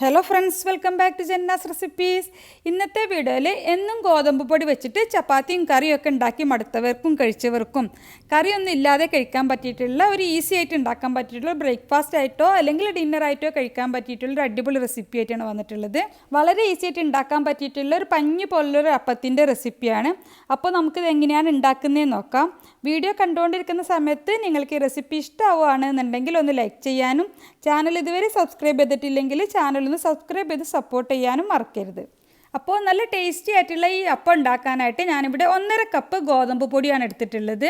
Hello friends welcome back to Janna's recipes ഇന്നത്തെ വീഡിയോയിൽ എന്നും ഗോതമ്പ് പൊടി വെച്ചിട്ട് ചപ്പാത്തിയും കറിയും ഒക്കെ ഉണ്ടാക്കി മടുത്തവർക്കും കഴിച്ചവർക്കും. കറിയൊന്നും ഇല്ലാതെ കഴിക്കാൻ പറ്റിയിട്ടുള്ള ഒരു ഈസി ആയിട്ട് ഉണ്ടാക്കാൻ പറ്റിയിട്ടുള്ള ബ്രേക്ക്ഫാസ്റ്റ് ആയിട്ടോ അല്ലെങ്കിൽ ഡിന്നർ ആയിട്ടോ കഴിക്കാൻ പറ്റിയിട്ടുള്ള ഒരു അടിപൊളി റെസിപ്പി ആയിട്ടാണ് വന്നിട്ടുള്ളത്. വളരെ ഈസി ആയിട്ട് ഉണ്ടാക്കാൻ പറ്റിയിട്ടുള്ള ഒരു പഞ്ഞു പോലുള്ളൊരു അപ്പത്തിന്റെ റെസിപ്പിയാണ് അപ്പോൾ നമുക്കിത് എങ്ങനെയാണ് ഉണ്ടാക്കുന്നതെന്ന് നോക്കാം. വീഡിയോ കണ്ടുകൊണ്ടിരിക്കുന്ന സമയത്ത് നിങ്ങൾക്ക് ഈ റെസിപ്പി ഇഷ്ടമാവുകയാണെന്നുണ്ടെങ്കിൽ ഒന്ന് ലൈക്ക് ചെയ്യാനും ചാനൽ ഇതുവരെ സബ്സ്ക്രൈബ് ചെയ്തിട്ടില്ലെങ്കിൽ ചാനൽ ഒന്ന് സബ്സ്ക്രൈബ് ചെയ്ത് സപ്പോർട്ട് ചെയ്യാനും മറക്കരുത്. അപ്പോൾ നല്ല ടേസ്റ്റി ആയിട്ടുള്ള ഈ അപ്പം ഉണ്ടാക്കാനായിട്ട് ഞാനിവിടെ ഒന്നര കപ്പ് ഗോതമ്പ് പൊടിയാണ് എടുത്തിട്ടുള്ളത്.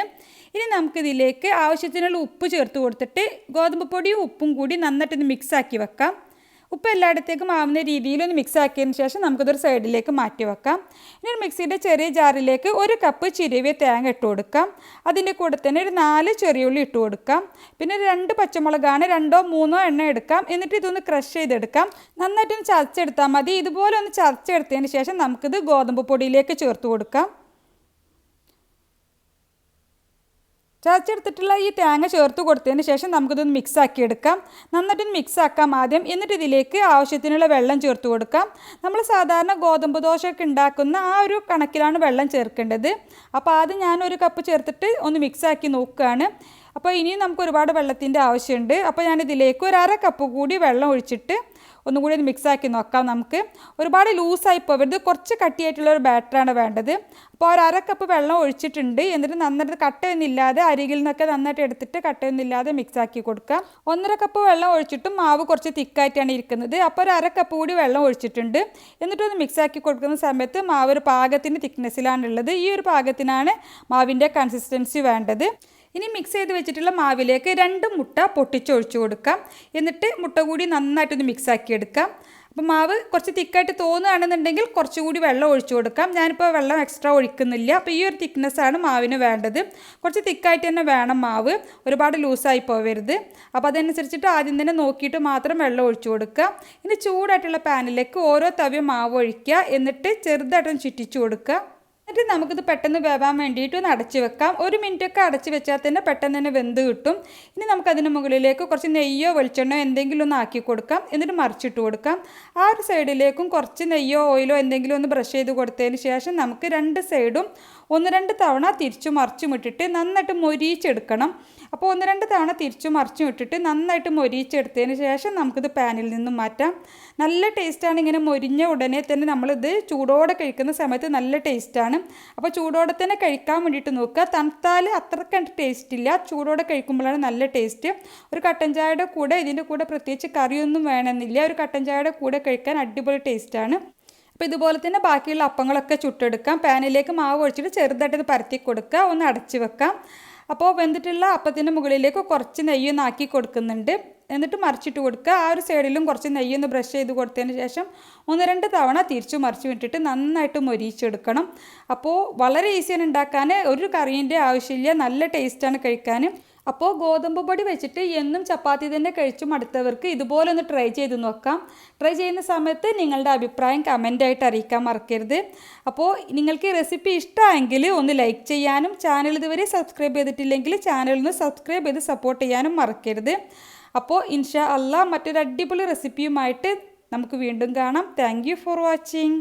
ഇനി നമുക്കിതിലേക്ക് ആവശ്യത്തിനുള്ള ഉപ്പ് ചേർത്ത് കൊടുത്തിട്ട് ഗോതമ്പ് പൊടിയും ഉപ്പും കൂടി നന്നായിട്ടൊന്ന് മിക്സാക്കി വെക്കാം. ഉപ്പ് എല്ലായിടത്തേക്കും ആവുന്ന രീതിയിൽ ഒന്ന് മിക്സ് ആക്കിയതിന് ശേഷം നമുക്കിതൊരു സൈഡിലേക്ക് മാറ്റി വെക്കാം. ഇനി ഒരു മിക്സിയുടെ ചെറിയ ജാറിലേക്ക് ഒരു കപ്പ് ചിരവിയ തേങ്ങ ഇട്ട് കൊടുക്കാം. അതിന്റെ കൂടെ തന്നെ ഒരു നാല് ചെറിയുള്ളി ഇട്ട് കൊടുക്കാം. പിന്നെ രണ്ട് പച്ചമുളകാണ് രണ്ടോ മൂന്നോ എണ്ണ എടുക്കാം. എന്നിട്ട് ഇതൊന്ന് ക്രഷ് ചെയ്തെടുക്കാം. നന്നായിട്ടൊന്ന് ചതച്ചെടുത്താൽ മതി. ഇതുപോലെ ഒന്ന് ചതച്ചെടുത്തതിന് ശേഷം നമുക്കിത് ഗോതമ്പ് പൊടിയിലേക്ക് ചേർത്ത് കൊടുക്കാം. ചതച്ചെടുത്തിട്ടുള്ള ഈ തേങ്ങ ചേർത്ത് കൊടുത്തതിന് ശേഷം നമുക്കിതൊന്ന് മിക്സ് ആക്കി എടുക്കാം. നന്നായിട്ടൊന്ന് മിക്സ് ആക്കാം ആദ്യം. എന്നിട്ട് ഇതിലേക്ക് ആവശ്യത്തിനുള്ള വെള്ളം ചേർത്ത് കൊടുക്കാം. നമ്മൾ സാധാരണ ഗോതമ്പ് ദോശയൊക്കെ ഉണ്ടാക്കുന്ന ആ ഒരു കണക്കിലാണ് വെള്ളം ചേർക്കേണ്ടത്. അപ്പോൾ ആദ്യം ഞാനൊരു കപ്പ് ചേർത്തിട്ട് ഒന്ന് മിക്സ് ആക്കി നോക്കുകയാണ്. അപ്പോൾ ഇനിയും നമുക്ക് ഒരുപാട് വെള്ളത്തിന്റെ ആവശ്യമുണ്ട്. അപ്പോൾ ഞാനിതിലേക്ക് ഒരു അര കപ്പ് കൂടി വെള്ളം ഒഴിച്ചിട്ട് ഒന്നും കൂടി ഒന്ന് മിക്സ് ആക്കി നോക്കാം നമുക്ക്. ഒരുപാട് ലൂസായി പോകരുത് കുറച്ച് കട്ടിയായിട്ടുള്ള ഒരു ബാറ്ററാണ് വേണ്ടത്. അപ്പോൾ ഒരു അര കപ്പ് വെള്ളം ഒഴിച്ചിട്ടുണ്ട്. എന്നിട്ട് നന്നായിട്ട് കട്ടയൊന്നുമില്ലാതെ അരികിൽ നിന്നൊക്കെ നന്നായിട്ട് എടുത്തിട്ട് കട്ടയൊന്നുമില്ലാതെ മിക്സ് ആക്കി കൊടുക്കാം. ഒന്നര കപ്പ് വെള്ളം ഒഴിച്ചിട്ടും മാവ് കുറച്ച് തിക്കായിട്ടാണ് ഇരിക്കുന്നത്. അപ്പോൾ ഒരു അര കപ്പ് കൂടി വെള്ളം ഒഴിച്ചിട്ടുണ്ട്. എന്നിട്ടൊന്ന് മിക്സാക്കി കൊടുക്കുന്ന സമയത്ത് മാവ് ഒരു പാകത്തിന്റെ തിക്നെസ്സിലാണുള്ളത് ഈ ഒരു പാകത്തിനാണ് മാവിന്റെ കൺസിസ്റ്റൻസി വേണ്ടത്. ഇനി മിക്സ് ചെയ്ത് വെച്ചിട്ടുള്ള മാവിലേക്ക് രണ്ട് മുട്ട പൊട്ടിച്ചൊഴിച്ച് കൊടുക്കാം. എന്നിട്ട് മുട്ട കൂടി നന്നായിട്ടൊന്ന് മിക്സ് ആക്കി എടുക്കാം. അപ്പോൾ മാവ് കുറച്ച് തിക്കായിട്ട് തോന്നുകയാണെന്നുണ്ടെങ്കിൽ കുറച്ചുകൂടി വെള്ളം ഒഴിച്ചു കൊടുക്കാം. ഞാനിപ്പോൾ വെള്ളം എക്സ്ട്രാ ഒഴിക്കുന്നില്ല. അപ്പോൾ ഈ ഒരു തിക്നെസ്സാണ് മാവിന് വേണ്ടത്. കുറച്ച് തിക്കായിട്ട് തന്നെ വേണം മാവ്. ഒരുപാട് ലൂസായി പോവരുത്. അപ്പോൾ അതനുസരിച്ചിട്ട് ആദ്യം തന്നെ നോക്കിയിട്ട് മാത്രം വെള്ളം ഒഴിച്ചു കൊടുക്കുക. ഇനി ചൂടായിട്ടുള്ള പാനിലേക്ക് ഓരോ തവ്യം മാവ് ഒഴിക്കുക. എന്നിട്ട് ചെറുതായിട്ടൊന്ന് ചുറ്റിച്ചു കൊടുക്കുക. എന്നിട്ട് നമുക്കിത് പെട്ടെന്ന് വേവാൻ വേണ്ടിയിട്ട് ഒന്ന് അടച്ച് വെക്കാം. ഒരു മിനിറ്റൊക്കെ അടച്ച് വെച്ചാൽ തന്നെ പെട്ടെന്ന് തന്നെ വെന്ത് കിട്ടും. ഇനി നമുക്കതിന് മുകളിലേക്ക് കുറച്ച് നെയ്യോ വെളിച്ചെണ്ണയോ എന്തെങ്കിലും ഒന്ന് ആക്കി കൊടുക്കാം. എന്നിട്ട് മറിച്ചിട്ട് കൊടുക്കാം. ആ ഒരു സൈഡിലേക്കും കുറച്ച് നെയ്യോ ഓയിലോ എന്തെങ്കിലും ഒന്ന് ബ്രഷ് ചെയ്ത് കൊടുത്തതിന് ശേഷം നമുക്ക് രണ്ട് സൈഡും ഒന്ന് രണ്ട് തവണ തിരിച്ചു മറിച്ചും ഇട്ടിട്ട് നന്നായിട്ട് മൊരിയിച്ചെടുക്കണം. അപ്പോൾ ഒന്ന് രണ്ട് തവണ തിരിച്ചു മറിച്ചും ഇട്ടിട്ട് നന്നായിട്ട് മൊരിയിച്ചെടുത്തതിന് ശേഷം നമുക്കിത് പാനിൽ നിന്നും മാറ്റാം. നല്ല ടേസ്റ്റാണ് ഇങ്ങനെ മൊരിഞ്ഞ ഉടനെ തന്നെ നമ്മളിത് ചൂടോടെ കഴിക്കുന്ന സമയത്ത് നല്ല ടേസ്റ്റാണ്. അപ്പോൾ ചൂടോടെ തന്നെ കഴിക്കാൻ വേണ്ടിയിട്ട് നോക്കുക. തണുത്താൽ അത്രക്കണ്ട് ടേസ്റ്റ് ഇല്ല. ചൂടോടെ കഴിക്കുമ്പോഴാണ് നല്ല ടേസ്റ്റ് ഒരു കട്ടൻ ചായയുടെ കൂടെ ഇതിന്റെ കൂടെ പ്രത്യേകിച്ച് കറിയൊന്നും വേണമെന്നില്ല. ഒരു കട്ടൻ ചായയുടെ കൂടെ കഴിക്കാൻ അടിപൊളി ടേസ്റ്റാണ് അപ്പോൾ ഇതുപോലെ തന്നെ ബാക്കിയുള്ള അപ്പങ്ങളൊക്കെ ചുട്ടെടുക്കാം. പാനിലേക്ക് മാവ് ഒഴിച്ചിട്ട് ചെറുതായിട്ട് പരത്തി കൊടുക്കുക ഒന്ന് അടച്ച് വെക്കാം. അപ്പോൾ വെന്തിട്ടുള്ള അപ്പത്തിന്റെ മുകളിലേക്ക് കുറച്ച് നെയ്യൊന്ന് ആക്കി കൊടുക്കുന്നുണ്ട്. എന്നിട്ട് മറിച്ചിട്ട് കൊടുക്കുക. ആ ഒരു സൈഡിലും കുറച്ച് നെയ്യൊന്ന് ബ്രഷ് ചെയ്ത് കൊടുത്തതിന് ശേഷം ഒന്ന് രണ്ട് തവണ തിരിച്ചു മറിച്ച് വിട്ടിട്ട് നന്നായിട്ട് മൊരിയിച്ചെടുക്കണം. അപ്പോൾ വളരെ ഈസിയാണ് ഉണ്ടാക്കാൻ ഒരു കറീന്റെ ആവശ്യമില്ല. നല്ല ടേസ്റ്റാണ് കഴിക്കാൻ അപ്പോൾ ഗോതമ്പ് പൊടി വെച്ചിട്ട് എന്നും ചപ്പാത്തി തന്നെ കഴിച്ചു മടുത്തവർക്ക് ഇതുപോലെ ഒന്ന് ട്രൈ ചെയ്ത് നോക്കാം. ട്രൈ ചെയ്യുന്ന സമയത്ത് നിങ്ങളുടെ അഭിപ്രായം കമന്റായിട്ട് അറിയിക്കാൻ മറക്കരുത്. അപ്പോൾ നിങ്ങൾക്ക് ഈ റെസിപ്പി ഇഷ്ടമായെങ്കിൽ ഒന്ന് ലൈക്ക് ചെയ്യാനും ചാനൽ ഇതുവരെ സബ്സ്ക്രൈബ് ചെയ്തിട്ടില്ലെങ്കിൽ ചാനൽ ഒന്ന് സബ്സ്ക്രൈബ് ചെയ്ത് സപ്പോർട്ട് ചെയ്യാനും മറക്കരുത്. അപ്പോൾ ഇൻഷാ അല്ല മറ്റൊരു അടിപൊളി റെസിപ്പിയുമായിട്ട് നമുക്ക് വീണ്ടും കാണാം. Thank for watching